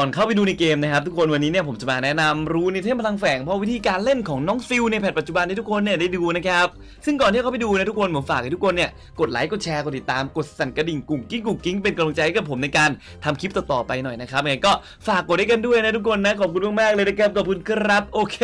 ก่อนเข้าไปดูในเกมนะครับทุกคนวันนี้เนี่ยผมจะมาแนะนำรู้นิเทศพลังแฝงเพราะวิธีการเล่นของน้องซิลในแพทปัจจุบันที่ทุกคนเนี่ยได้ดูนะครับซึ่งก่อนที่เข้าไปดูนะทุกคนผมฝากให้ทุกคนเนี่ยกดไลค์กดแชร์กดติดตามกดสั่นกระดิ่งกุ้งกิ้งกุ้งกิ้งเป็นกำลังใจให้กับผมในการทำคลิปต่อๆไปหน่อยนะครับยังไงก็ฝากกดให้กันด้วยนะทุกคนนะขอบคุณมากๆเลยนะครับขอบคุณครับโอเค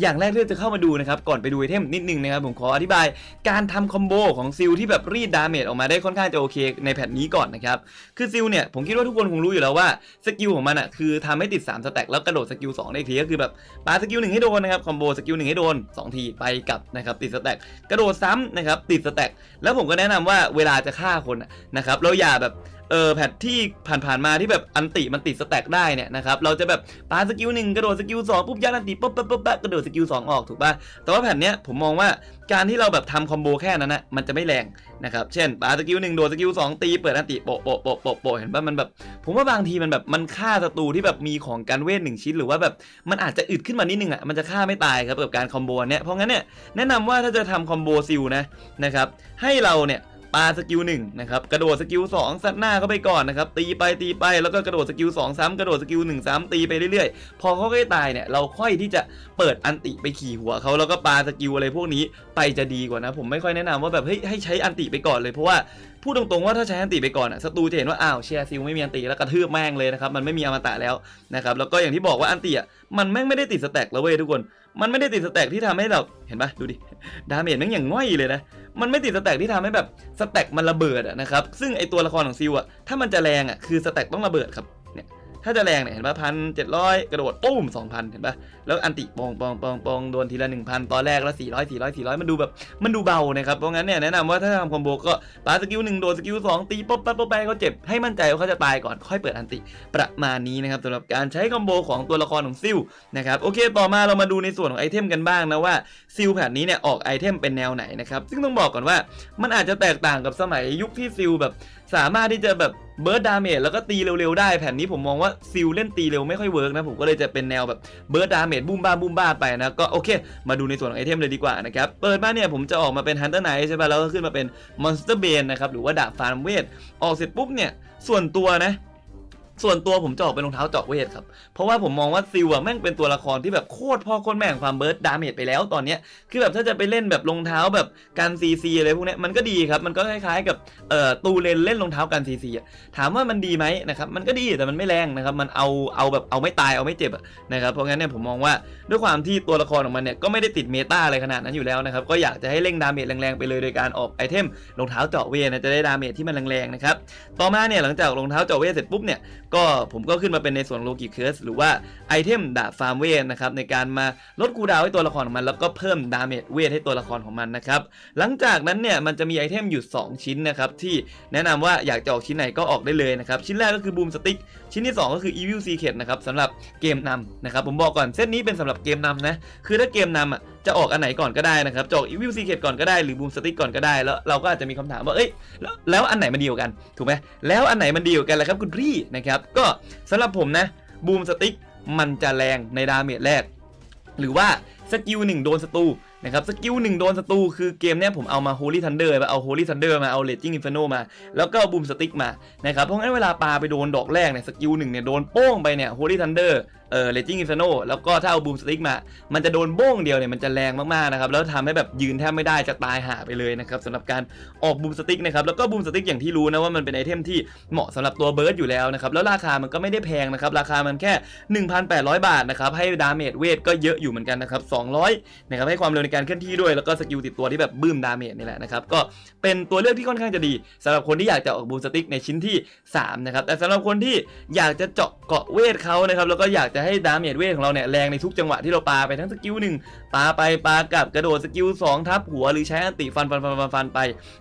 อย่างแรกที่จะเข้ามาดูนะครับก่อนไปดูไอเทมนิดนึงนะครับผมขออธิบายการทำคอมโบของซิลที่แบบรีดดาเมจออกมาได้ค่อนข้างจะโอเคในแพทนี้ก่อนนะครับคือซิลเนี่ยผมคิดว่าทุกคนคงรู้อยู่แล้วว่าสกิลของมันอะคือทำให้ติด 3 สแต็กแล้วกระโดดสกิล2ได้อีกทีก็คือแบบปาสกิลหนึ่งให้โดนนะครับคอมโบสกิลหนึ่งให้โดน 2 ทีไปกลับนะครับติดสแต็กกระโดดซ้ำนะครับติดสแต็กแล้วผมก็แนะนำว่าเวลาจะฆ่าคนนะครับเราอย่าแบบ เออแพทที่ผ่านๆมาที่แบบอันติมันติดสแต็กได้เนี่ยนะครับเราจะแบบปาสกิลหนึ่งกระโดดสกิลสองปุ๊บยัดอันติปุ๊บปุ๊บปุ๊บปุ๊บกระโดดสกิลสองออกถูกป่ะแต่ว่าแผ่นเนี้ยผมมองว่าการที่เราแบบทำคอมโบแค่นั้นนะมันจะไม่แรงนะครับเช่นปาสกิลหนึ่งโดดสกิลสองตีเปิดอันติโปะโปะโปะโปะโปะเห็นป่ะมันแบบ ผมว่าบางทีมันแบบมันฆ่าศัตรูที่แบบมีของการเวทหนึ่งชิ้นหรือว่าแบบมันอาจจะอึดขึ้นมานิดนึงอะมันจะฆ่าไม่ตายครับกับการคอมโบเนี้ยเพราะงั้นเนี่ยแนะนำว่าถ้าจะทำคอมโบซิลนะนะครับให้เราเนี่ย ปาสกิลหนึ่งนะครับกระโดดสกิลสองซัดหน้าเข้าไปก่อนนะครับตีไปตีไปแล้วก็กระโดดสกิลสองซ้ำกระโดดสกิลหนึ่งซ้ำตีไปเรื่อยๆ พอเขาใกล้ตายเนี่ยเราค่อยที่จะเปิดอันติไปขี่หัวเขาแล้วก็ปาสกิลอะไรพวกนี้ไปจะดีกว่านะผมไม่ค่อยแนะนำว่าแบบเฮ้ยให้ใช้อันติไปก่อนเลยเพราะว่าพูดตรงๆว่าถ้าใช้อันติไปก่อนอะศัตรูจะเห็นว่าอ้าวเชียร์ซิลไม่มีอันติแล้วกระทืบแม่งเลยนะครับมันไม่มีอมตะแล้วนะครับแล้วก็อย่างที่บอกว่าอันติอะมันแม่งไม่ได้ติดสแต็กแล้วเว้ยทุกคน มันไม่ได้ติดสแต็กที่ทำให้เราเห็นปะดูดิดาเมจแม่งอย่างง่อยเลยนะ มันไม่ติดสแต็กที่ทำให้แบบสแต็กมันระเบิดอะนะครับซึ่งไอตัวละครของซิลอะถ้ามันจะแรงอะคือสแต็กต้องระเบิดครับ ถ้าจะแรงเนี่ยเห็นป่ะพันเจ็ดร้อยกระโดดปุ้มสองพันเห็นป่ะแล้วอันติปองปองปองปองโดนทีละหนึ่งพันตอนแรกแล้วสี่ร้อยสี่ร้อยสี่ร้อยมันดูแบบมันดูเบานะครับเพราะงั้นเนี่ยแนะนำว่าถ้าทำคอมโบก็ปาสกิลหนึ่งโดนสกิลสองตีป๊อปป๊อปป๊อปไปเขาเจ็บให้มั่นใจว่าเขาจะตายก่อนค่อยเปิดอันติประมาณนี้นะครับสำหรับการใช้คอมโบของตัวละครของซิลนะครับโอเคต่อมาเรามาดูในส่วนของไอเทมกันบ้างนะว่าซิลแผนนี้เนี่ยออกไอเทมเป็นแนวไหนนะครับซึ่งต้องบอกก่อนว่ามันอาจจะแตกต่างกับสมัยยุคที่ซิลแบบ สามารถที่จะแบบเบิร์ดดาเมจแล้วก็ตีเร็วๆได้แผ่นนี้ผมมองว่าซิลเล่นตีเร็วไม่ค่อยเวิร์กนะ ผมก็เลยจะเป็นแนวแบบเบิร์ดดาเมจบูมบ้าบูมบ้าไปนะ ก็โอเค มาดูในส่วนของไอเทมเลยดีกว่านะครับ เปิดมาเนี่ยผมจะออกมาเป็นฮันเตอร์ไนท์ใช่ป่ะแล้วก็ขึ้นมาเป็นมอนสเตอร์เบนนะครับหรือว่าดาบฟาร์มเวทออกเสร็จปุ๊บเนี่ยส่วนตัวนะ ส่วนตัวผมจะออกเป็นรองเท้าเจาะเวทครับ เพราะว่าผมมองว่าซิลอะแม่งเป็นตัวละครที่แบบโคตรพ่อโคตรแม่งความเบิร์ดดาเมจไปแล้วตอนเนี้ยคือแบบถ้าจะไปเล่นแบบรองเท้าแบบการซีซีอะไรพวกเนี้ยมันก็ดีครับมันก็คล้ายๆกับเอ่อตูเลนเล่นรองเท้าการซีซีอะถามว่ามันดีไหมนะครับมันก็ดีแต่มันไม่แรงนะครับมันเอาเอาแบบเอาไม่ตายเอาไม่เจ็บอะนะครับเพราะงั้นเนี่ยผมมองว่าด้วยความที่ตัวละครของมันเนี่ยก็ไม่ได้ติดเมตาอะไรขนาดนั้นอยู่แล้วนะครับก็อยากจะให้เร่งดาเมจแรงๆไปเลยโดยการออกไอเทมรองเท้าเจาะเวทนะจะได้ดาเมจที่มันแรงๆนะครับต่อมาเนี่ยหลังจากรองเท้าเจาะเวทเสร็จปุ๊บเนี่ยก็ผมก็ขึ้นมาเป็นในส่วนโลกิเคิร์สหรือว่าไอเทมดาบฟาร์มเวทนะครับในการมาลดคูดาวให้ตัวละครของมัน แล้วก็เพิ่มดาเมจเวทให้ตัวละครของมันนะครับหลังจากนั้นเนี่ยมันจะมีไอเทมอยู่ 2 ชิ้นนะครับที่แนะนำว่าอยากจะออกชิ้นไหนก็ออกได้เลยนะครับชิ้นแรกก็คือบูมสติ๊ก ชิ้นที่ 2 ก็คือ Evil Secret นะครับสำหรับเกมนำนะครับผมบอกก่อนเซตนี้เป็นสำหรับเกมนำนะคือถ้าเกมนำอะจะออกอันไหนก่อนก็ได้นะครับจะออก Evil Secret ก่อนก็ได้หรือบูมสติ๊กก่อนก็ได้แล้วเราก็อาจจะมีคำถามว่าเอ้ยแล้วแล้วอันไหนมันดีกว่ากันถูกไหมแล้วอันไหนมันดีกว่ากันล่ะครับคุณพี่นะครับก็สำหรับผมนะบูมสติ๊กมันจะแรงในดาเมจแรก หรือว่าสกิลหนึ่งโดนศัตรู นะครับสกิลหนึ่งโดนศัตรูคือเกมเนี้ยผมเอามา Holy Thunder มาเอา Holy Thunder มาเอา Raging Inferno มา แล้วก็บูมสติ๊กมานะครับเพราะงั้นเวลาปาไปโดนดอกแรกเนี่ยสกิลหนึ่งเนี่ยโดนโป้งไปเนี่ย Holy Thunder เออ Raging Inferno แล้วก็ถ้าเอาบูมสติ๊กมา มันจะโดนโบ้งเดียวเนี่ยมันจะแรงมากๆนะครับแล้วทำให้แบบยืนแทบไม่ได้จะตายหาไปเลยนะครับสำหรับการออกบูมสติ๊กนะครับแล้วก็บูมสติ๊กอย่างที่รู้นะว่ามันเป็นไอเทมที่เหมาะสำหรับตัวเบิร์ดอยู่แล้วนะครับแล้วราคามันก็ไม่ได้แพงนะครับราคามันแค่ 1,800 บาทนะครับให้ดาเมจเวทก็เยอะอยู่เหมือนกันนะครับ200นะครับให้ความเร็วในการเคลื่อนที่ด้วยแล้วก็สกิลติดตัวที่แบบบึ้มดาเมจนี่แหละนะครับก็เป็นตัวเลือกที่ค่อนข้างจะดีสำหรับคนที่อยากจะออกบูมสติ๊กในชิ้นที่3นะครับแต่สำหรับคนที่อยากจะเจาะเกาะเวทเขานะครับแล้วก็อยากจะให้ดาเมจเวทของเราเนี่ยแรงในทุกจังหวะที่เราปาไปทั้งสกิลหนึ่งปาไปปากลับกระโดดสกิลสองทับหัวหรือใช้อันติฟันฟันฟันฟันฟันไป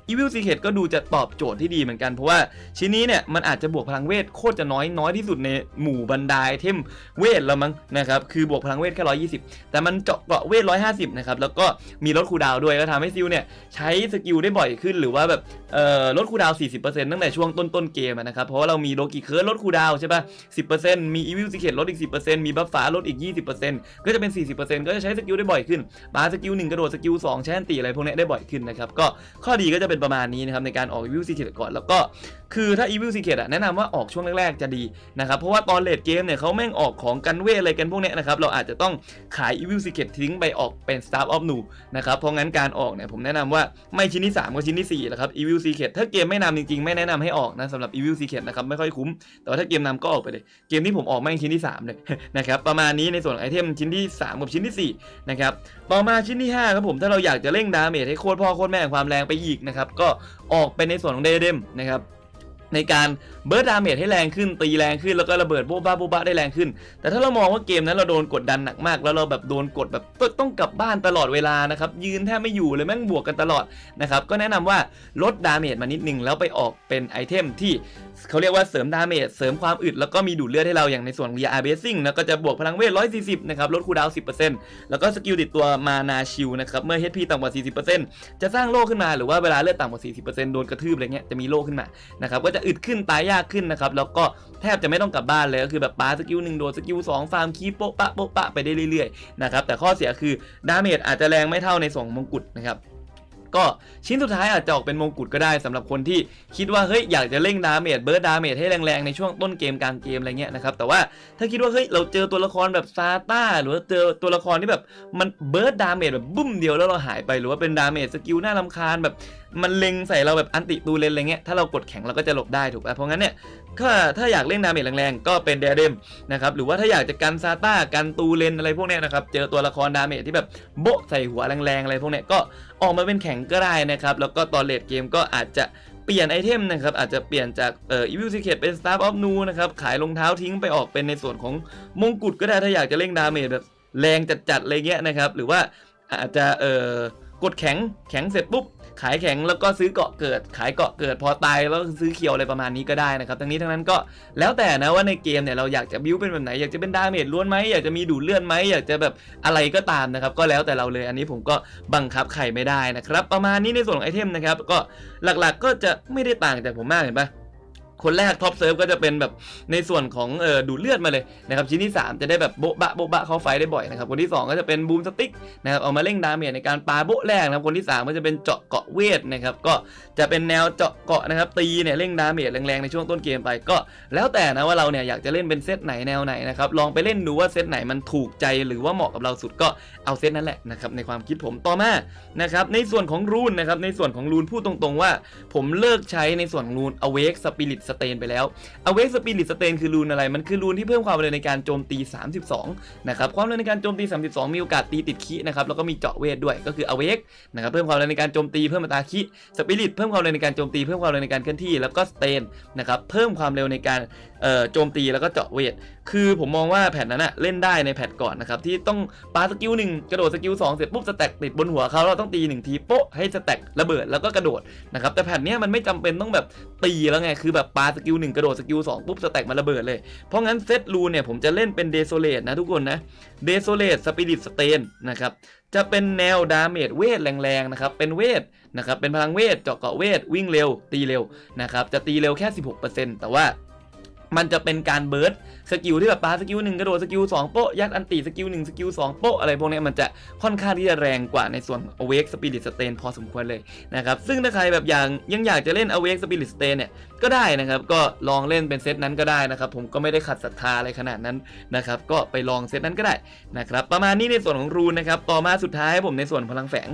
อีวิลซีเคก็ดูจะตอบโจทย์ที่ดีเหมือนกันเพราะว่าชิ้นนี้เนี่ยมันอาจจะบวกพลังเวทโคตรจะน้อยน้อยที่สุดในหมู่บรรดาไอเทมเวทแล้วมั้งนะครับคือบวกพลังเวทแค่120แต่มันเจาะเกาะเวท150นะครับแล้วก็มีลดคูดาวด้วยก็ทำให้ซิลเนี่ยใช้สกิลได้บ่อยขึ้นหรือว่าแบบเอ่อลดคูดาวน์40%ตั้งแต่ช่วงต้นต้นๆเกมอะนะครับเพราะว่าเรามีโลกิเคิร์ลดคูดาวใช่ป่ะ10%มีอีวิลซิเคตลดอีก10%มีบัฟฟ้าลดอีก 20%ก็จะเป็น 40%ก็จะใช้สกิลได้บ่อยขึ้นปาสกิล1กระโดดสกิล2ใช้อันตีอะไรพวกเนี้ยได้บ่อยขึ้นนะครับก็ข้อดีก็จะเป็นประมาณนี้นะครับในการออกวิวซิเคตก่อนแล้วก็ คือถ้า Evil Secret อะแนะนำว่าออกช่วงแรกๆจะดีนะครับ เพราะว่าตอนเลดเกมเนี่ยเขาแม่งออกของกันเวทอะไรกันพวกเนี้ยนะครับ เราอาจจะต้องขาย Evil Secret ทิ้งไปออกเป็น Star of New นะครับ เพราะงั้นการออกเนี่ยผมแนะนำว่าไม่ชิ้นที่ 3 ก็ชิ้นที่ 4แหละครับ Evil Secret ถ้าเกมไม่นำจริงๆ ไม่แนะนำให้ออกนะสำหรับ Evil Secret นะครับไม่ค่อยคุ้ม แต่ว่าถ้าเกมนำก็ออกไปเลย เกมที่ผมออกแม่งชิ้นที่3เลยนะครับประมาณนี้ในส่วนไอเทมชิ้นที่ 3 กับชิ้นที่4นะครับต่อมาชิ้นที่5ครับผมถ้าเราอยากจะเร่งดาเมจให้โคตรพ่อโคตรแม่ความแรงไปอีกนะครับก็ออกเป็นในส่วนของเดเดมนะครับ ในการ เบิร์ดดาเมจให้แรงขึ้นตีแรงขึ้นแล้วก็ระเบิดโบ๊บ้าโบ๊บ้าได้แรงขึ้น แต่ถ้าเรามองว่าเกมนั้นเราโดนกดดันหนักมาก แล้วเราแบบโดนกดแบบต้องกลับบ้านตลอดเวลานะครับยืนแทบไม่อยู่เลยแม่งบวกกันตลอดนะครับก็แนะนำว่าลดดาเมจมานิดนึงแล้วไปออกเป็นไอเทมที่เขาเรียกว่าเสริมดาเมจเสริมความอึดแล้วก็มีดูดเลือดให้เราอย่างในส่วนของ VR Basing นะก็จะบวกพลังเวท 140 นะครับ ลดคูลดาวน์10%แล้วก็สกิลติดตัวมานาชิลนะครับ เมื่อ HP ต่ำกว่า 40%จะสร้างโล่ขึ้นมาหรือว่าเวลาเลือดต่ำกว่า 40%โดนกระทืบอะไรเงี้ยจะมีโล่ขึ้นมานะครับก็จะอึดขึ้นตายยากขึ้นนะครับแล้วก็แทบจะไม่ต้องกลับบ้านเลยก็คือแบบปาสกิลหนึ่งโดสกิลสองฟาร์มคีโปะปะโปะปะไปได้เรื่อยๆนะครับแต่ข้อเสียคือดาเมจอาจจะแรงไม่เท่าในส่วนของมงกุฎนะครับก็ชิ้นสุดท้ายอาจจะออกเป็นมงกุฎก็ได้สำหรับคนที่คิดว่าเฮ้ยอยากจะเร่งดาเมจเบิร์ดดาเมจให้แรงๆในช่วงต้นเกมกลางเกมอะไรเงี้ยนะครับแต่ว่าถ้าคิดว่าเฮ้ยเราเจอตัวละครแบบซาต้าหรือว่าเจอตัวละครที่แบบมันเบิร์ดดาเมจแบบบุ้มเดียวแล้วเราหายไปหรือว่าเป็นดาเมจสกิลน่ารำคาญแบบมันเล็งใส่เราแบบอันติตูเลนอะไรเงี้ยถ้าเรากดแข็งเราก็จะหลบได้ถูกป่ะเพราะงั้นเนี่ยถ้าถ้าอยากเล่นดาเมจแรงๆก็เป็นเดเดมนะครับหรือว่าถ้าอยากจะกันซาต้ากันตูเลนอะไรพวกเนี้ยนะครับเจอตัวละครดาเมจที่แบบโบะใส่หัวแรงๆอะไรพวกเนี้ยก็ออกมาเป็นแข็งก็ได้นะครับแล้วก็ตอนเลดเกมก็อาจจะเปลี่ยนไอเทมนะครับอาจจะเปลี่ยนจากเอ่อ Evil Secret เป็น Star of New นะครับขายรองเท้าทิ้งไปออกเป็นในส่วนของมงกุฎก็ได้ถ้าอยากจะเร่งดาเมจแบบแรงจัดๆอะไรเงี้ยนะครับหรือว่าอาจจะเอ่อกดแข็งแข็งเสร็จปุ๊บ ขายแข็งแล้วก็ซื้อเกาะเกิด ขายเกาะเกิดพอตายแล้วซื้อเคียวอะไรประมาณนี้ก็ได้นะครับ ทั้งนี้ทั้งนั้นก็แล้วแต่นะว่าในเกมเนี่ยเราอยากจะบิวเป็นแบบไหนอยากจะเป็นดาเมจล้วนไหมอยากจะมีดูดเลือดไหมอยากจะแบบอะไรก็ตามนะครับก็แล้วแต่เราเลยอันนี้ผมก็บังคับใครไม่ได้นะครับประมาณนี้ในส่วนของไอเทมนะครับก็หลักๆก็จะไม่ได้ต่างจากผมมากเห็นปะ คนแรกท็อปเซิร์ฟก็จะเป็นแบบในส่วนของเออดูดเลือดมาเลยนะครับชิ้นที่ 3 จะได้แบบโบ๊ะบะโบ๊ะบะเข้าไฟได้บ่อยนะครับคนที่ 2 ก็จะเป็นบูมสติ๊กนะครับเอามาเร่งดาเมจในการปาโบ๊ะแรกนะครับคนที่ 3 ก็จะเป็นเจาะเกาะเวทนะครับก็จะเป็นแนวเจาะเกาะนะครับตีเนี่ยเร่งดาเมจแรงๆในช่วงต้นเกมไปก็ แล้วแต่นะว่าเราเนี่ยอยากจะเล่นเป็นเซตไหนแนวไหนนะครับลองไปเล่นดูว่าเซตไหนมันถูกใจหรือว่าเหมาะกับเราสุดก็เอาเซตนั้นแหละนะครับในความคิดผมต่อมานะครับในส่วนของรูนนะครับในส่วนของรูนพูดตรงๆว่า ผมเลิกใช้ในส่วนของรูน awake spirit สเตนไปแล้ว awake spirit stain คือรูนอะไร มันคือรูนที่เพิ่มความเร็วในการโจมตี 32 นะครับ ความเร็วในการโจมตี 32 มีโอกาสตีติดคีนะครับ แล้วก็มีเจาะเวทด้วย ก็คือ awake นะครับ เพิ่มความเร็วในการโจมตีเพิ่มอัตราคี spirit เพิ่มความเร็วในการโจมตี เพิ่มความเร็วในการเคลื่อนที่ แล้วก็ stain นะครับ เพิ่มความเร็วในการ โจมตีแล้วก็เจาะเวท คือผมมองว่าแผ่นนั้นอะเล่นได้ในแพทก่อนนะครับที่ต้องปาสกิลหนึ่งกระโดดสกิลสองเสร็จปุ๊บสแต็กติดบนหัวเขาเราต้องตีหนึ่งทีโป๊ะให้สแต็กระเบิดแล้วก็กระโดดนะครับแต่แผ่นเนี้ยมันไม่จำเป็นต้องแบบตีแล้วไงคือแบบปาสกิลหนึ่งกระโดดสกิลสองปุ๊บสแต็กมันระเบิดเลย เพราะงั้นเซตรูเนี่ยผมจะเล่นเป็นเดโซเลตนะทุกคนนะเดโซเลตสปิริตสเตนนะครับจะเป็นแนวดาเมจเวทแรงๆนะครับเป็นเวทนะครับเป็นพลังเวทเจาะเกาะเวทวิ่งเร็วตีเร็วนะครับจะตีเร็วแค่ 16%แต่ว่า มันจะเป็นการเบิร์ดสกิลที่แบบปาสกิลหนึ่งกระโดดสกิลสองโป๊ะยัดอันตีสกิลหนึ่งสกิลสองโป๊ะอะไรพวกนี้มันจะค่อนข้างที่จะแรงกว่าในส่วน Awake Spirit Stain พอสมควรเลยนะครับซึ่งถ้าใครแบบอย่างยังอยากจะเล่น Awake Spirit Stain เนี่ยก็ได้นะครับก็ลองเล่นเป็นเซตนั้นก็ได้นะครับผมก็ไม่ได้ขัดศรัทธาอะไรขนาดนั้นนะครับก็ไปลองเซตนั้นก็ได้นะครับประมาณนี้ในส่วนของรูนนะครับต่อมาสุดท้ายผมในส่วนพลังแฝง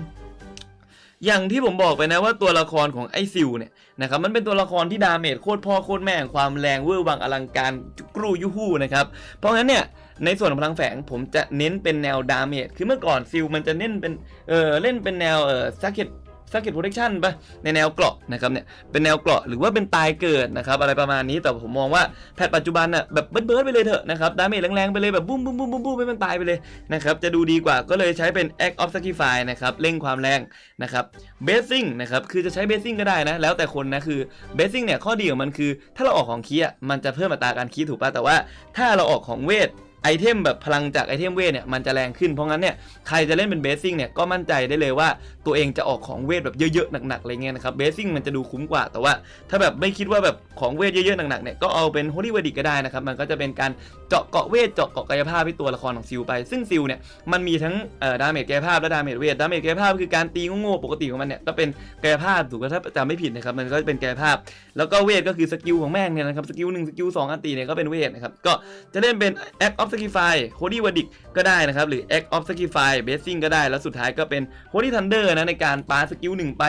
อย่างที่ผมบอกไปนะว่าตัวละครของไอซิลเนี่ยนะครับมันเป็นตัวละครที่ดาเมจโคตรพ่อโคตรแม่งความแรงเวอร์วังอลังการกรูยูฮู้นะครับเพราะงั้นเนี่ยในส่วนของพลังแฝงผมจะเน้นเป็นแนวดาเมจคือเมื่อก่อนซิลมันจะเน้นเป็นเออเล่นเป็นแนวเออซักเก็ต ซักเก็ตโปรเทคชั่นปะในแนวเกราะนะครับเนี่ยเป็นแนวเกราะหรือว่าเป็นตายเกิดนะครับอะไรประมาณนี้แต่ผมมองว่าแพทปัจจุบันน่ะแบบเบิร์ดไปเลยเถอะนะครับดาเมจแรงๆไปเลยแบบบุ้มบุ้มบุ้มบุ้มบุ้มให้มันตายไปเลยนะครับจะดูดีกว่าก็เลยใช้เป็น Act of Sacrifice นะครับเร่งความแรงนะครับเบสซิ่งนะครับคือจะใช้เบสซิ่งก็ได้นะแล้วแต่คนนะคือเบสซิ่งเนี่ยข้อดีของมันคือ ถ้าเราออกของคีย์อะมันจะเพิ่มอัตราการคีย์ถูกป่ะแต่ว่า ถ้าเราออกของเวท ไอเทมแบบพลังจากไอเทมเวทเนี่ยมันจะแรงขึ้นเพราะงั้นเนี่ยใครจะเล่นเป็นเบสซิ่งเนี่ยก็มั่นใจได้เลยว่าตัวเองจะออกของเวทแบบเยอะๆหนักๆอะไรเงี้ยนะครับเบสซิ่งมันจะดูคุ้มกว่า แต่ว่าถ้าแบบไม่คิดว่าแบบของเวทเยอะๆหนักๆเนี่ยก็เอาเป็นโฮลี่เวดิกก็ได้นะครับมันก็จะเป็นการเจาะเกาะเวทเจาะเกาะกายภาพที่ตัวละครของซิลไป ซึ่งซิลเนี่ยมันมีทั้งเอ่อดาเมจกายภาพและดาเมจเวทดาเมจกายภาพคือการตีโง่ๆปกติของมันเนี่ยก็เป็นกายภาพถูกไหมถ้าจำไม่ผิดนะครับมันก็เป็นกายภาพ แล้วก็เวทก็คือสกิลของแม่งเนี่ยนะครับสกิลหนึ่งสกิลสองอันตีเนี่ยก็เป็นเวทนะครับก็จะเล่นเป็น Act of Sacrifice Holy w a d i c ก็ได้นะครับ หรือ Act of Sacrifice Blessing ก็ได้ แล้วสุดท้ายก็เป็น Holy Thunder นะในการปาสกิลหนึ่งไป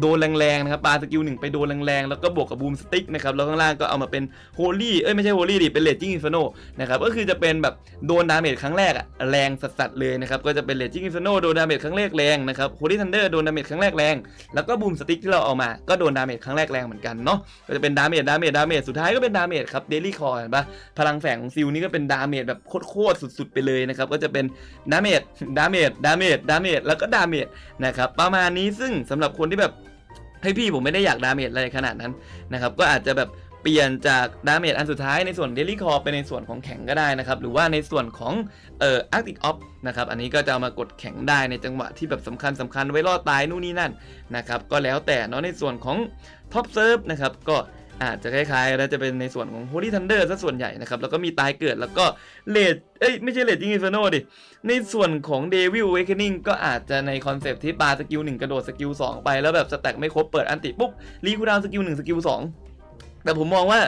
โดนแรงๆนะครับปาสกิลหนึ่งไปโดนแรงๆ แล้วก็บวกกับบูมสติ๊กนะครับ แล้วข้างล่างก็เอามาเป็น Holy เอ้ยไม่ใช่ Holy ดิเป็น Raging Inferno นะครับ ก็คือจะเป็นแบบโดนดาเมจครั้งแรกอะแรงสัสๆเลยนะครับ ก็จะเป็น Raging Inferno โดนดาเมจครั้งแรกแรงนะครับ Holy Thunder โดนดาเมจครั้งแรกแรง แล้วก็บูมสติ๊กที่เราเอามาก็โดนดาเมจครั้งแรกแรงเหมือนกันเนาะก็จะเป็นดาเมจดาเมจดาเมจสุดท้ายก็เป็นดาเมจครับเดลี่คอร์เห็นปะพลังแฝงของซิลนี่ก็เป็นดาเมจแบบโคตรสุดๆไปเลยนะครับ ก็จะเป็นดาเมจดาเมจดาเมจดาเมจแล้วก็ดาเมจนะครับประมาณนี้ซึ่งสำหรับคนที่แบบให้ยพี่ผมไม่ได้อยากดาเมจอะไรขนาดนั้นนะครับก็อาจจะแบบเปลี่ยนจากดาเมจอันสุดท้ายในส่วนเดลี่คอร์ไปในส่วนของแข็งก็ได้นะครับ หรือว่าในส่วนของเอ่ออาร์ติกออฟนะครับอันนี้ก็จะามากดแข็งได้ในจังหวะที่แบบสำคัญสำคัญไว้รอดตายนู่นนี่นั่นนะครับก็แล้วแต่เนาะในส่วนของท็อปเซิร์ฟนะครับก็ อาจจะคล้ายๆแล้วจะเป็นในส่วนของ Holy Thunder ซะส่วนใหญ่นะครับ แล้วก็มีตายเกิดแล้วก็เลดเอ้ย ไม่ใช่เลดจิงอินฟโนดิ ในส่วนของ Devil Awakening ก็อาจจะในคอนเซปที่ปาสกิล1กระโดดสกิล2ไป แล้วแบบสแต็กไม่ครบเปิดอันติปุ๊บรีคูดาวสกิล1สกิล2แต่ผมมองว่า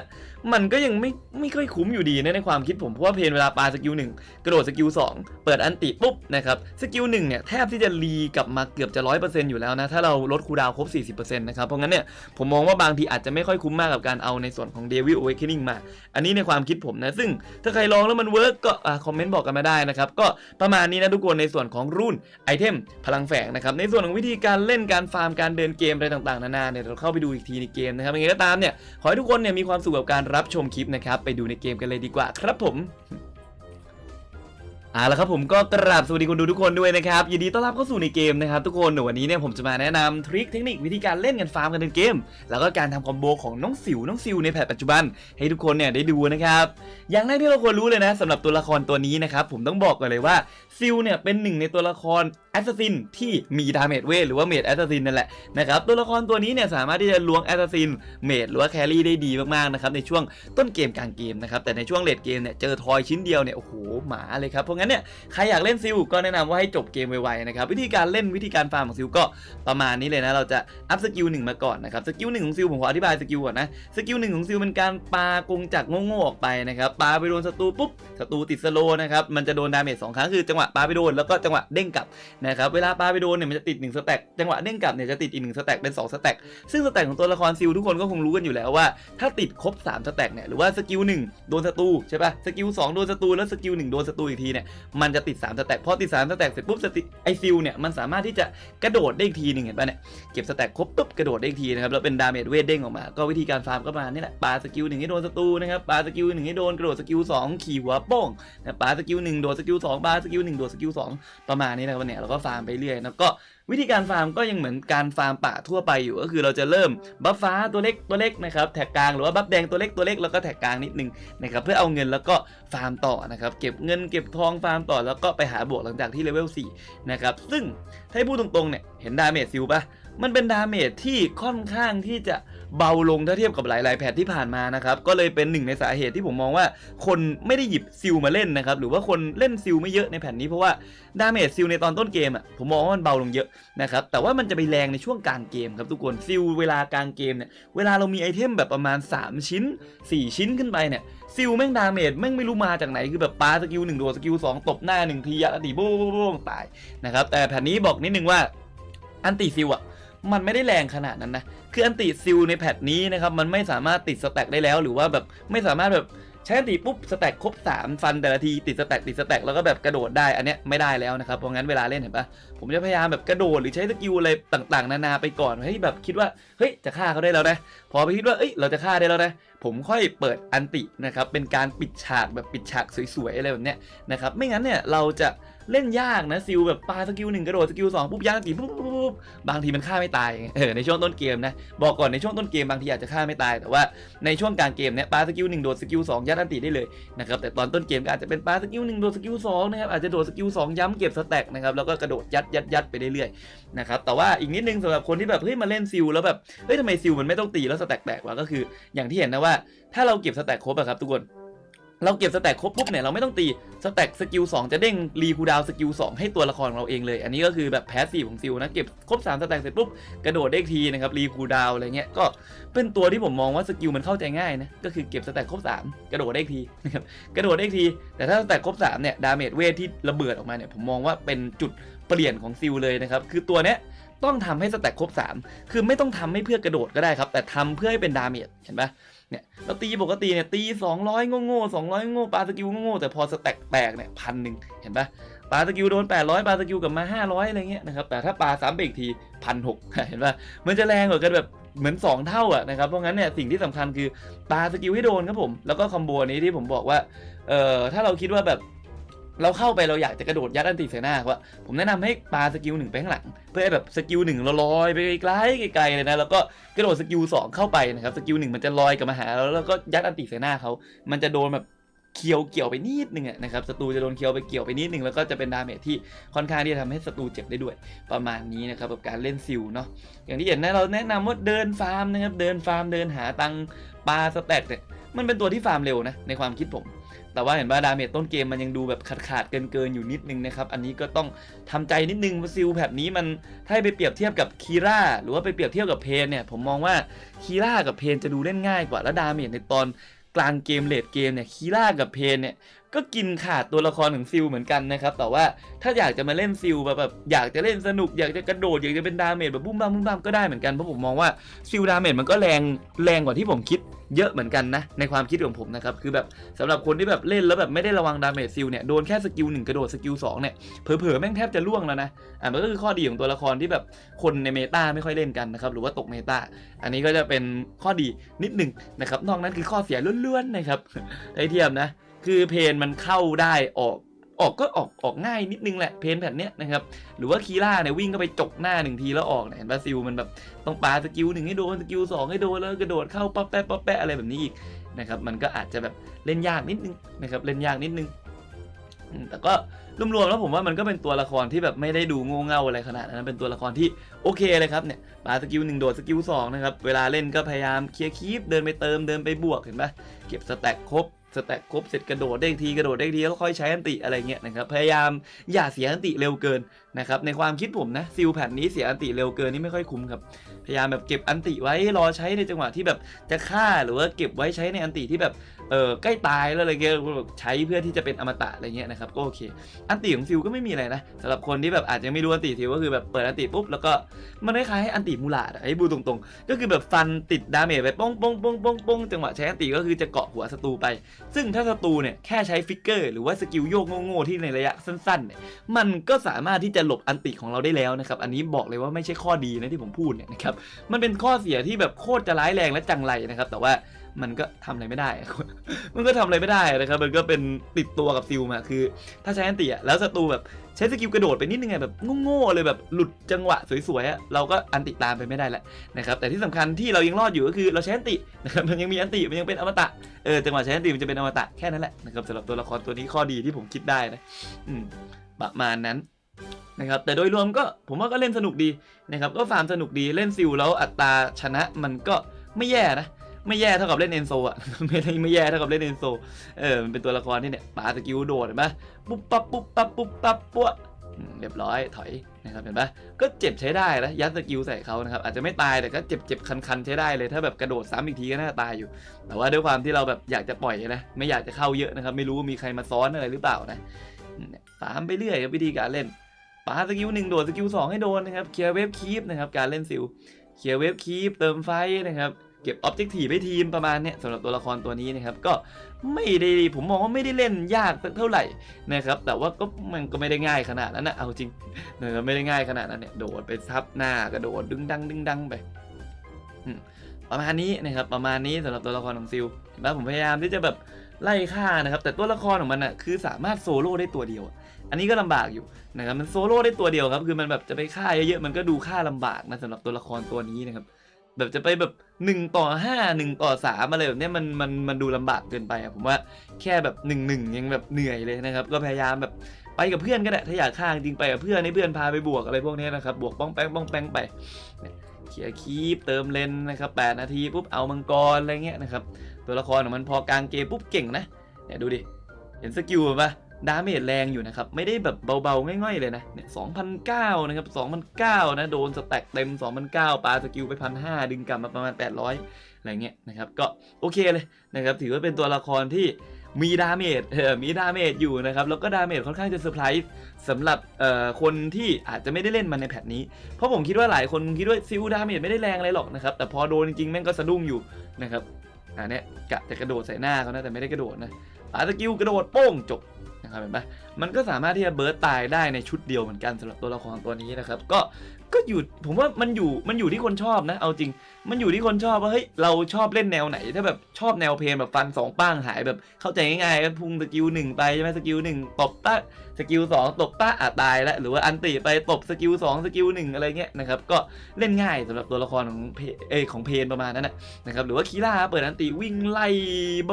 มันก็ยังไม่ไม่ค่อยคุ้มอยู่ดีนะในความคิดผมเพราะว่าเพนเวลาปาสกิลหนึ่งกระโดดสกิลสองเปิดอันติปุ๊บนะครับสกิลหนึ่งเนี่ยแทบที่จะรีกลับมาเกือบจะร้อยเปอร์เซ็นต์อยู่แล้วนะถ้าเราลดคูดาวครบสี่สิบเปอร์เซ็นต์นะครับเพราะงั้นเนี่ยผมมองว่าบางทีอาจจะไม่ค่อยคุ้มมากกับการเอาในส่วนของ Devil Awakening มา อันนี้ในความคิดผมนะซึ่งถ้าใครลองแล้วมันเวิร์กก็คอมเมนต์บอกกันมาได้นะครับก็ประมาณนี้นะทุกคนในส่วนของรุ่นไอเทมพลังแฝงนะครับในส่วนของวิธีการเล่นการฟาร์มการเดินเกมอะไรต่างๆนานาเนี่ยเราเข้าไปดูอีกทีในเกมนะครับยังไงก็ตามเนี่ยขอให้ทุกคนเนี่ยมีความสุขกับการรับชมคลิปนะครับ ไปดูในเกมกันเลยดีกว่าครับผมเอาละครับผมก็กราบสวัสดีคนดูทุกคนด้วยนะครับยินดีต้อนรับเข้าสู่ในเกมนะครับทุกคนเดี๋ยววันนี้เนี่ยผมจะมาแนะนำทริคเทคนิควิธีการเล่นกันฟาร์มกันในเกม แล้วก็การทำคอมโบของน้องสิวน้องซิวในแพทปัจจุบัน ให้ทุกคนเนี่ยได้ดูนะครับอย่างแรกที่เราควรรู้เลยนะสำหรับตัวละครตัวนี้นะครับผมต้องบอกก่อนเลยว่า ซิลเนี่ยเป็นหนึ่งในตัวละครแอสซัสซินที่มีดาเมจเวทหรือว่าเมดแอสซัสซินนั่นแหละนะครับตัวละครตัวนี้เนี่ยสามารถที่จะล้วงแอสซัสซินเมดหรือว่าแครี่ได้ดีมากๆนะครับในช่วงต้นเกมกลางเกมนะครับแต่ในช่วงเลดเกมเนี่ยเจอทอยชิ้นเดียวเนี่ยโอ้โหหมาเลยครับเพราะงั้นเนี่ยใครอยากเล่นซิลก็แนะนำว่าให้จบเกมไวๆนะครับวิธีการเล่นวิธีการฟาร์มของซิลก็ประมาณนี้เลยนะเราจะอัพสกิลหนึ่งมาก่อนนะครับสกิลหนึ่งของซิลผมขออธิบายสกิลก่อนนะสกิลหนึ่งของซิลเป็นการปากงจักรโง่ๆออกไปนะครับปาไปโดนศัตรูปุ๊บศัตรูติดสโลนะครับมันจะโดนดาเมจสองครั้งคือจังหวะปาไปโดนแล้วก็จังหวะเด้งกลับนะครับเวลาปาไปโดนเนี่ยมันจะติด1สแต็กจังหวะเด้งกลับเนี่ยจะติดอีก1สแต็กเป็น2สแต็กซึ่งสแต็กของตัวละครซิลทุกคนก็คงรู้กันอยู่แล้วว่า ถ้าติดครบ3สแต็กเนี่ยหรือว่าสกิล1โดนศัตรูใช่ปะสกิล2โดนศัตรูแล้วสกิล1โดนศัตรูอีกทีเนี่ยมันจะติด3สแต็กพอติด3สแต็กเสร็จปุ๊บไอซิลเนี่ยมันสามารถที่จะกระโดดได้อีกทีหนึ่งเห็นป่ะเนี่ยเก็บสแต็กครบปุ๊บกระโดดได้อีกทีนะครับแล้วเป็นดาเมจเวทเด้งออกมา ก็วิธีการฟาร์มก็มานี่แหละปาสกิลหนึ่งให้โดนศัตรูนะครับปาสกิลหนึ่งให้โดนกระโดดสกิลสองขี่หัวโป้งปาสกิลหนึ่งโดดสกิลสองปาสกิลหนึ่งดดสกิลสองประมาณนี้นะครับเนี่ยเราก็ฟาร์มไปเรื่อยนะก็วิธีการฟาร์มก็ยังเหมือนการฟาร์มป่าทั่วไปอยู่ ก็คือเราจะเริ่มบัฟฟ้าตัวเล็กตัวเล็กนะครับแท็กกลางหรือว่าบัฟแดงตัวเล็กตัวเล็กแล้วก็แท็กกลางนิดนึงนะครับเพื่อเอาเงินแล้วก็ฟาร์มต่อนะครับเก็บเงินเก็บทองฟาร์มต่อแล้วก็ไปหาบวกหลังจากที่เลเวล4นะครับซึ่งถ้าให้พูดตรงๆเนี่ยเห็นดาเมจซิลปะมันเป็นดาเมจที่ค่อนข้างที่จะ เบาลงถ้าเทียบกับหลาย ๆ แพทที่ผ่านมานะครับก็เลยเป็นหนึ่งในสาเหตุที่ผมมองว่า คนไม่ได้หยิบซิลมาเล่นนะครับหรือว่าคนเล่นซิลไม่เยอะในแผ่นนี้เพราะว่าดาเมจซิลในตอนต้นเกมอะผมมองว่ามันเบาลงเยอะนะครับแต่ว่ามันจะไปแรงในช่วงกลางเกมครับทุกคนซิลเวลากลางเกมเนี่ยเวลาเรามีไอเทมแบบประมาณ 3 ชิ้น 4 ชิ้นขึ้นไปเนี่ยซิลแม่งดาเมจแม่งไม่รู้มาจากไหนคือแบบปาสกิลหนึ่งโดสกิลสองตบหน้าหนึ่งทีอะตีโบ้โบ้ตายนะครับแต่แผ่นนี้บอกนิดนึงว่าอันติซิลอะมันไม่ได้แรงขนาดนั้นนะ คืออันติซิลในแพทนี้นะครับมันไม่สามารถติดสแต็กได้แล้ว หรือว่าแบบไม่สามารถแบบใช้อันติปุ๊บสแต็กครบ 3 ฟันแต่ละทีติดสแต็กติดสแต็กแล้วก็แบบกระโดดได้อันเนี้ยไม่ได้แล้วนะครับเพราะงั้นเวลาเล่นเห็นปะผมจะพยายามแบบกระโดดหรือใช้สกิลอะไรต่างๆ นานาไปก่อนให้แบบคิดว่าเฮ้ยจะฆ่าเขาได้แล้วนะพอไปคิดว่าเอ้ยเราจะฆ่าได้แล้วนะผมค่อยเปิดอันตินะครับเป็นการปิดฉากแบบปิดฉากสวยๆอะไรแบบเนี้ยนะครับไม่งั้นเนี่ยเราจะ เล่นยากนะซิลแบบปาสกิลหนึ่งกระโดดสกิลสองปุ๊บยัดอันติปุ๊บปุ๊บปุ๊บบางทีมันฆ่าไม่ตายเออในช่วงต้นเกมนะบอกก่อนในช่วงต้นเกมบางทีอาจจะฆ่าไม่ตายแต่ว่าในช่วงกลางเกมเนี่ยปาสกิลหนึ่งโดดสกิลสองยัดอันติได้เลยนะครับแต่ตอนต้นเกมก็อาจจะเป็นปาสกิลหนึ่งโดดสกิลสองนะครับอาจจะโดดสกิลสองย้ำเก็บสแต็กนะครับแล้วก็กระโดดยัดยัดยัดไปเรื่อยๆนะครับแต่ว่าอีกนิดนึงสำหรับคนที่แบบเฮ้ยมาเล่นซิลแล้วแบบเฮ้ยทำไมซิลมันไม่ต้องตีแล้วสแต็กแตกวะก็คือ อย่างที่เห็นนะว่าถ้าเราเก็บสแต็กครบอะครับทุกคน เราเก็บสแต็กครบปุ๊บเนี่ยเราไม่ต้องตีสแต็กสกิล2จะเด้งรีคูดาวสกิล2ให้ตัวละครของเราเองเลย อันนี้ก็คือแบบแพสซีฟของซิลนะเก็บครบ 3 สแต็กเสร็จปุ๊บกระโดดได้ทีนะครับรีคูดาวอะไรเงี้ยก็เป็นตัวที่ผมมองว่าสกิลมันเข้าใจง่ายนะก็คือเก็บสแต็กครบ 3 กระโดดได้ทีนะครับกระโดดได้ที แต่ถ้าสแต็กครบ3เนี่ยดาเมจเวทที่ระเบิดออกมาเนี่ยผมมองว่าเป็นจุดเปลี่ยนของซิลเลยนะครับคือตัวเนี้ยต้องทำให้สแต็กครบ 3 คือไม่ต้องทำให้เพื่อกระโดดก็ได้ครับแต่ทำเพื่อให้เป็นดาเมจเห็นปะ เนี่ยเราตีปกติเนี่ยตี200โง่โง่200โง่ปลาสกิลโง่ๆแต่พอสแต็กแตกเนี่ยพันหนึ่งเห็นปะปลาสกิลโดน 800ปลาสกิลกลับมา 500อะไรเงี้ยนะครับแต่ถ้าปลาซ้ำไปอีกทีพันหกเห็นปะมันจะแรงกว่ากันแบบเหมือน 2 เท่าอะนะครับเพราะงั้นเนี่ยสิ่งที่สำคัญคือปลาสกิลให้โดนครับผม แล้วก็คอมโบนี้ที่ผมบอกว่าเอ่อถ้าเราคิดว่าแบบ เราเข้าไปเราอยากจะกระโดดยัดอันติเสหน้าว่าผมแนะนำให้ปาสกิลหนึ่งไปข้างหลัง เพื่อให้แบบสกิลหนึ่งลอยไปไกลไกลเลยนะแล้วก็กระโดดสกิลสองเข้าไปนะครับสกิลหนึ่งมันจะลอยกลับมาหาเราแล้วก็ยัดอันติเสหน้าเขามันจะโดนแบบเคียวเกี่ยวไปนิดนึงนะครับศัตรูจะโดนเคียวไปเกี่ยวไปนิดนึงแล้วก็จะเป็นดาเมจที่ค่อนข้างที่จะทำให้ศัตรูเจ็บได้ด้วย ประมาณนี้นะครับกับการเล่นซิลเนาะอย่างที่เห็นนะเราแนะนำว่าเดินฟาร์มนะครับเดินฟาร์มเดินหาตังปลาสแต็กเนี่ยมันเป็นตัวที่ฟาร์มเร็วนะในความคิดผม แต่ว่าเห็นว่าดาเมจต้นเกมมันยังดูแบบขาดขาดๆเกินเกินๆอยู่นิดนึงนะครับ อันนี้ก็ต้องทำใจนิดนึงว่าซิลแบบนี้มันถ้าไปเปรียบเทียบกับคีร่าหรือว่าไปเปรียบเทียบกับเพนเนี่ยผมมองว่าคีร่ากับเพนจะดูเล่นง่ายกว่าแล้วดาเมจในตอนกลางเกมเลดเกมเนี่ยคีร่ากับเพนเนี่ย ก็กินขาดตัวละครของซิลเหมือนกันนะครับแต่ว่าถ้าอยากจะมาเล่นซิลแบบแบบอยากจะเล่นสนุกอยากจะกระโดดอยากจะเป็นดาเมจแบบบุ้มบ้ามบุ้มบ้ามก็ได้เหมือนกันเพราะผมมองว่าซิลดาเมจมันก็แรงแรงกว่าที่ผมคิดเยอะเหมือนกันนะในความคิดของผมนะครับคือแบบสำหรับคนที่แบบเล่นแล้วแบบไม่ได้ระวังดาเมจซิลเนี่ยโดนแค่สกิลหนึ่งกระโดดสกิลสองเนี่ยเผลอๆแม่งแทบจะล่วงแล้วนะอะมันก็คือข้อดีของตัวละครที่แบบคนในเมตาไม่ค่อยเล่นกันนะครับหรือว่าตกเมตาอันนี้ก็จะเป็นข้อดีนิดหนึ่งนะครับนอกนั้นคือข้อเสียล้วนๆนะครับได้เทียมนะ คือเพนมันเข้าได้ออกออกก็ออกออกง่ายนิดนึงแหละเพนแบบเนี้ยนะครับหรือว่าคีร่าเนี่ยวิ่งก็ไปจกหน้าหนึ่งทีแล้วออกเห็นปะซิลมันแบบต้องปาสกิลหนึ่งให้โดนสกิลสองให้โดนแล้วกระโดดเข้าป๊อปแป๊ะป๊อปแป๊ะอะไรแบบนี้อีกนะครับมันก็อาจจะแบบเล่นยากนิดนึงนะครับเล่นยากนิดนึงแต่ก็รวมๆแล้วผมว่ามันก็เป็นตัวละครที่แบบไม่ได้ดูโง่เง่าอะไรขนาดนั้นเป็นตัวละครที่โอเคเลยครับเนี่ยปาสกิลหนึ่งโดดสกิลสองนะครับเวลาเล่นก็พยายามเคลียร์คีปเดินไปเติมเดินไปบวกเห็นปะเก็บสแต็กครบ สแต็กครบเสร็จกระโดดได้ทีกระโดดได้ทีแล้วค่อยใช้อันติอะไรเงี้ยนะครับพยายามอย่าเสียอันติเร็วเกินนะครับในความคิดผมนะซิลแผ่นนี้เสียอันติเร็วเกินนี่ไม่ค่อยคุ้มครับพยายามแบบเก็บอันติไว้รอใช้ในจังหวะที่แบบจะฆ่าหรือว่าเก็บไว้ใช้ในอันติที่แบบเออใกล้ตายแล้วอะไรเงี้ยแบบใช้เพื่อที่จะเป็นอมตะอะไรเงี้ยนะครับก็โอเค อันติของซิลก็ไม่มีอะไรนะสำหรับคนที่แบบอาจจะไม่รู้อันติซิลก็คือแบบเปิดอันติปุ๊บแล้วก็มันคล้ายๆอันติมูลาดอะไอ้บูตรงๆ ก็คือแบบฟันติดดาเมจไปป้องป้องป้องป้องป้องจังหวะใช้อันติก็คือจะเกาะหัวศัตรูไป ซึ่งถ้าศัตรูเนี่ยแค่ใช้ฟิกเกอร์หรือว่าสกิลโยกโง่ๆที่ในระยะสั้นๆเนี่ยมันก็สามารถที่จะจะหลบอันติของเราได้แล้วนะครับ อันนี้บอกเลยว่าไม่ใช่ข้อดีนะที่ผมพูดเนี่ยนะครับ มันเป็นข้อเสียที่แบบโคตรจะร้ายแรงและจังไรนะครับ แต่ว่ามันก็ทำอะไรไม่ได้ มันก็ทำอะไรไม่ได้นะครับ มันก็เป็นติดตัวกับซิลมาคือ ถ้าใช้อันติอะแล้วศัตรูแบบใช้สกิลกระโดดไปนิดนึงไงแบบโง่ๆเลยแบบหลุดจังหวะสวยๆอะเราก็อันติตามไปไม่ได้แหละนะครับ แต่ที่สำคัญที่เรายังรอดอยู่ก็คือเราใช้อันตินะครับมันยังมีอันติมันยังเป็นอมตะเออจังหวะใช้อันติมันจะเป็นอมตะแค่นั้นแหละนะครับสำหรับตัวละครตัวนี้ข้อดีที่ผมคิดได้นะอืมประมาณนั้น นะครับแต่โดยรวมก็ผมว่าก็เล่นสนุกดีนะครับก็ฟาร์มสนุกดีเล่นซิลแล้วอัตราชนะมันก็ไม่แย่นะไม่แย่เท่ากับเล่นเอนโซอะไม่ได้ไม่แย่เท่ากับเล่นเอนโซเออมันเป็นตัวละครที่เนี่ยปาสกิลโดดเห็นปะปุ๊บปั๊บปุ๊บปั๊บปุ๊บปั๊บปุ๊บเรียบร้อยถอยนะครับเห็นปะก็เจ็บใช้ได้นะยัดสกิลใส่เขานะครับอาจจะไม่ตายแต่ก็เจ็บเจ็บคันคันๆใช้ได้เลยถ้าแบบกระโดดซ้ำอีกทีก็น่าตายอยู่ แต่ว่าด้วยความที่เราแบบอยากจะปล่อยนะไม่อยากจะเข้าเยอะนะครับไม่รู้ว่ามีใครมาซ้อนอะไรหรือเปล่านะฟาร์มไปเรื่อยครับวิธีการเล่น ปาสกิลหนึ่งโดดสกิลสองให้โดนนะครับเคลียร์เวฟคีปนะครับการเล่นซิลเคลียร์เวฟคีปเติมไฟนะครับเก็บออบเจกตีให้ทีมประมาณเนี้ยสำหรับตัวละครตัวนี้นะครับก็ไม่ได้ผมมองว่าไม่ได้เล่นยากสักเท่าไหร่นะครับแต่ว่าก็มันก็ไม่ได้ง่ายขนาดนั้นนะเอาจริงนะครับไม่ได้ง่ายขนาดนั้นเนี่ยโดดไปทับหน้ากระโดดดึงดังดึงดังไปประมาณนี้นะครับประมาณนี้สำหรับตัวละครของซิลเห็นไหมผมพยายามที่จะแบบ ไล่ฆ่านะครับ แต่ตัวละครของมันอะคือสามารถโซโล่ได้ตัวเดียว อันนี้ก็ลำบากอยู่นะครับมันโซโล่ได้ตัวเดียวครับ คือมันแบบจะไปฆ่าเยอะๆมันก็ดูฆ่าลำบากนะสำหรับตัวละครตัวนี้นะครับ แบบจะไปแบบ1ต่อ5 1ต่อ3อะไรแบบนี้มันมันมันดูลำบากเกินไปอะผมว่าแค่แบบ1นึยังแบบเหนื่อยเลยนะครับ ก็พยายามแบบไปกับเพื่อนก็ได้ถ้าอยากฆ่าจริงไปกับเพื่อนให้เพื่อนพาไปบวกอะไรพวกนี้นะครับบวกป้องแป้งป้องแป้งไปเนี่ยคลียร์คีปเติมเลนนะครับ8นาทีปุ๊บเอามังกรอะไรเงี้ยนะครับ ตัวละครของมันพอกลางเกมปุ๊บเก่งนะเนี่ยดูดิเห็นสกิลปะดาเมจแรงอยู่นะครับ ไม่ได้แบบเบาๆง่ายๆเลยนะเนี่ย2,009นเนะครับ2,009นะโดนสแต็กเต็ม2,009ปาสกิลไป1,500ดึงกลับมาประมาณ800อะไรเงี้ยนะครับก็โอเคเลยนะครับถือว่าเป็นตัวละครที่มีดาเมจเออมีดาเมจอยู่นะครับ แล้วก็ดาเมจค่อนข้างจะเซอร์ไพรส์สำหรับเอ่อคนที่อาจจะไม่ได้เล่นมันในแพทนี้ เพราะผมคิดว่าหลายคนคิดว่าซิลดาเมจไม่ได้แรงอะไรหรอกนะครับ แต่พอโดนจริงๆแม่งก็สะดุ้งอยู่นะครับ อันนี้กะจะกระโดดใส่หน้าเขานะแต่ไม่ได้กระโดดนะปาสกิลกระโดดโป้งจบนะครับเห็นปะมันก็สามารถที่จะเบิร์ตตายได้ในชุดเดียวเหมือนกันสำหรับตัวละครตัวนี้นะครับ ก็ก็อยู่ผมว่ามันอยู่มันอยู่ที่คนชอบนะ เอาจริง มันอยู่ที่คนชอบว่าเฮ้ยเราชอบเล่นแนวไหน ถ้าแบบชอบแนวเพลงแบบฟันสองป้างหายแบบเข้าใจง่ายๆก็พุ่งสกิลหนึ่งไปใช่ไหมสกิลหนึ่งตบปะสกิลสองตบปะอะตายแล้วหรือว่าอันติไปตบสกิลสองสกิลหนึ่งอะไรเงี้ยนะครับก็เล่นง่ายสำหรับตัวละครของเพเอของเพนประมาณนั้นนะนะครับหรือว่าคีร่าเปิดอันติวิ่งไล่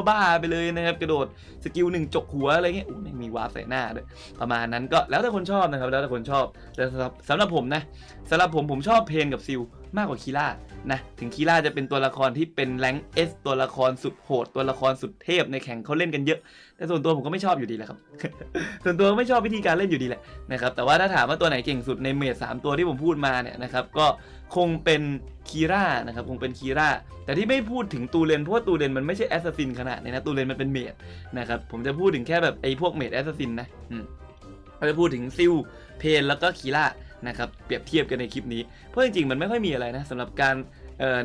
บ้าๆไปเลยนะครับกระโดดสกิลหนึ่งจกหัวอะไรเงี้ยอู้ไม่มีวาร์ปใส่หน้าด้วยประมาณนั้นก็แล้วแต่คนชอบนะครับแล้วแต่คนชอบแต่สำหรับสำหรับผมนะสำหรับผมผมชอบเพนกับซิล มากกว่าคีร่านะถึงคีร่าจะเป็นตัวละครที่เป็นแรงเอสตัวละครสุดโหดตัวละครสุดเทพในแข่งเขาเล่นกันเยอะ แต่ส่วนตัวผมก็ไม่ชอบอยู่ดีแหละครับ ส่วนตัวไม่ชอบวิธีการเล่นอยู่ดีแหละนะครับแต่ว่าถ้าถามว่าตัวไหนเก่งสุดในเมจสามตัวที่ผมพูดมาเนี่ยนะครับก็คงเป็นคีร่านะครับคงเป็นคีร่าแต่ที่ไม่พูดถึงตูเลนเพราะว่าตูเลนมันไม่ใช่แอสซัสซินขนาดนี้นะตูเลนมันเป็นเมจนะครับผมจะพูดถึงแค่แบบไอ้พวกเมจแอสซัสซินนะอืมเราจะพูดถึงซิลเพนแล้วก็คีร่า นะครับเปรียบเทียบกันในคลิปนี้ เพราะจริงๆมันไม่ค่อยมีอะไรนะสำหรับการ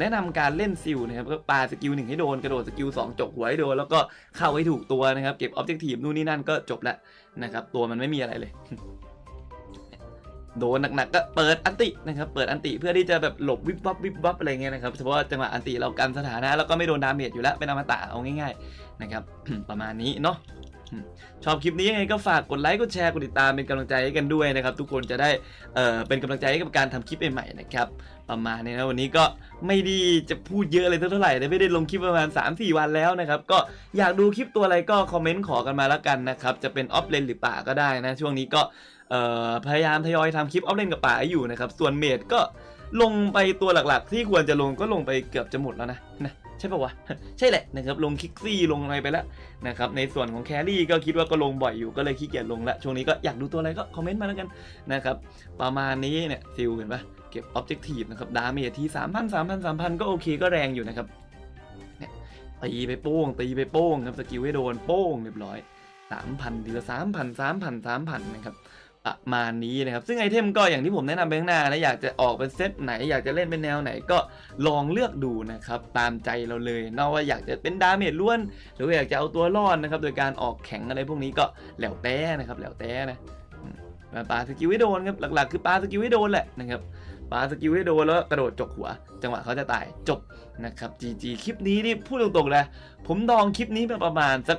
แนะนำการเล่นซิลนะครับก็ปาสกิลหนึ่งให้โดนกระโดดสกิลสองจกหัวให้โดนแล้วก็เข้าให้ถูกตัวนะครับเก็บออบเจกตีฟนู่นนี่นั่นก็จบละนะครับตัวมันไม่มีอะไรเลยโดนหนักๆก็เปิดอันตินะครับเปิดอันติเพื่อที่จะแบบหลบวิบวับวิบวับอะไรเงี้ยนะครับเฉพาะจังหวะอันติเรากันสถานะแล้วก็ไม่โดนดาเมจอยู่แล้วเป็นอมตะเอาง่าย ๆนะครับ ประมาณนี้เนาะ ชอบคลิปนี้ยังไงก็ฝากกดไลค์กดแชร์กดติดตามเป็นกำลังใจให้กันด้วยนะครับ ทุกคนจะได้เอ่อเป็นกำลังใจให้กับการทำคลิปใหม่ๆนะครับประมาณนี้นะวันนี้ก็ไม่ดีจะพูดเยอะเลยเท่าไหร่นะไม่ได้ลงคลิปประมาณ 3-4 วันแล้วนะครับก็อยากดูคลิปตัวอะไรก็คอมเมนต์ขอกันมาแล้วกันนะครับจะเป็นออฟเลนหรือป่าก็ได้นะช่วงนี้ก็เอ่อพยายามทยอยทำคลิปออฟเลนกับป่าอยู่นะครับส่วนเมดก็ลงไปตัวหลักๆ ที่ควรจะลงก็ลงไปเกือบจะหมดแล้วนะนะ ใช่ปะวะ ใช่แหละนะครับลงคิกซี่ลงอะไรไปแล้วนะครับในส่วนของแครี่ก็คิดว่าก็ลงบ่อยอยู่ก็เลยขี้เกียจลงละช่วงนี้ก็อยากดูตัวอะไรก็คอมเมนต์มาแล้วกันนะครับประมาณนี้เนี่ยฟิลเห็นปะเก็บออบเจกตีฟนะครับดาเมจที่3,000 3,000 3,000ก็โอเคก็แรงอยู่นะครับเนี่ยตีไปโป้งตีไปโป้งครับสกิลให้โดนโป้งเรียบร้อย3,000ทีละ3,000 3,000 3,000นะครับ ประมาณนี้นะครับ ซึ่งไอเทมก็อย่างที่ผมแนะนำไปข้างหน้านะอยากจะออกเป็นเซตไหน อยากจะเล่นเป็นแนวไหนก็ลองเลือกดูนะครับ ตามใจเราเลยเนอกว่าอยากจะเป็นดาเมจล้วน หรือว่าอยากจะเอาตัวรอดนะครับ โดยการออกแข็งอะไรพวกนี้ก็แล้วแต่นะครับแล้วแต่นะอืมาปาสกิลให้โดนครับหลักๆคือปาสกิลให้โดนแหละนะครับปาสกิลให้โดนแล้วกระโดดจกหัว จังหวะเขาจะตายจบนะครับ GG คลิปนี้นี่พูดตรงๆนะผมดองคลิปนี้มาประมาณสัก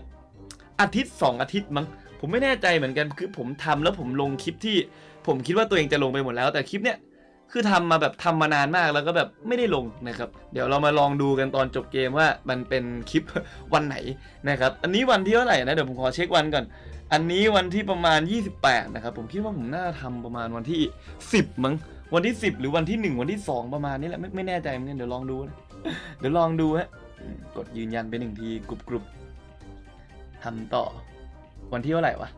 อาทิตย์สองอาทิตย์มั้ง ผมไม่แน่ใจเหมือนกันคือผมทำแล้วผมลงคลิปที่ ผมคิดว่าตัวเองจะลงไปหมดแล้ว แต่คลิปเนี้ยคือทำมาแบบทำมานานมากแล้วก็แบบไม่ได้ลงนะครับ เดี๋ยวเรามาลองดูกันตอนจบเกมว่ามันเป็นคลิปวันไหนนะครับ อันนี้วันที่เท่าไหร่นะเดี๋ยวผมขอเช็ควันก่อน อันนี้วันที่ประมาณ 28 นะครับ ผมคิดว่าผมน่าทำประมาณวันที่ 10 มั้งวันที่ 10 หรือวันที่ 1 วันที่ 2 ประมาณนี้แหละไม่ไม่แน่ใจเหมือนกันเดี๋ยวลองดูนะเดี๋ยวลองดูฮะกดยืนยันไปหนึ่งทีกรุบกรุบทำต่อ วันที่เท่าไหร่วะ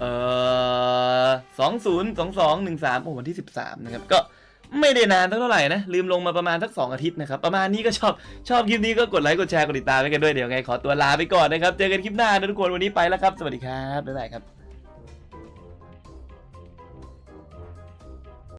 เออสองศูนย์สองสองหนึ่งสามโอ้วันที่สิบสามนะครับ ก็ไม่ได้นานเท่าไหร่นะ ลืมลงมาประมาณสักสองอาทิตย์นะครับ ประมาณนี้ก็ชอบชอบคลิปนี้ก็กดไลค์ กดแชร์ กดติดตามไปกันด้วย เดี๋ยวไงขอตัวลาไปก่อนนะครับ เจอกันคลิปหน้านะทุกคน วันนี้ไปแล้วครับ สวัสดีครับ บ๊ายบายครับ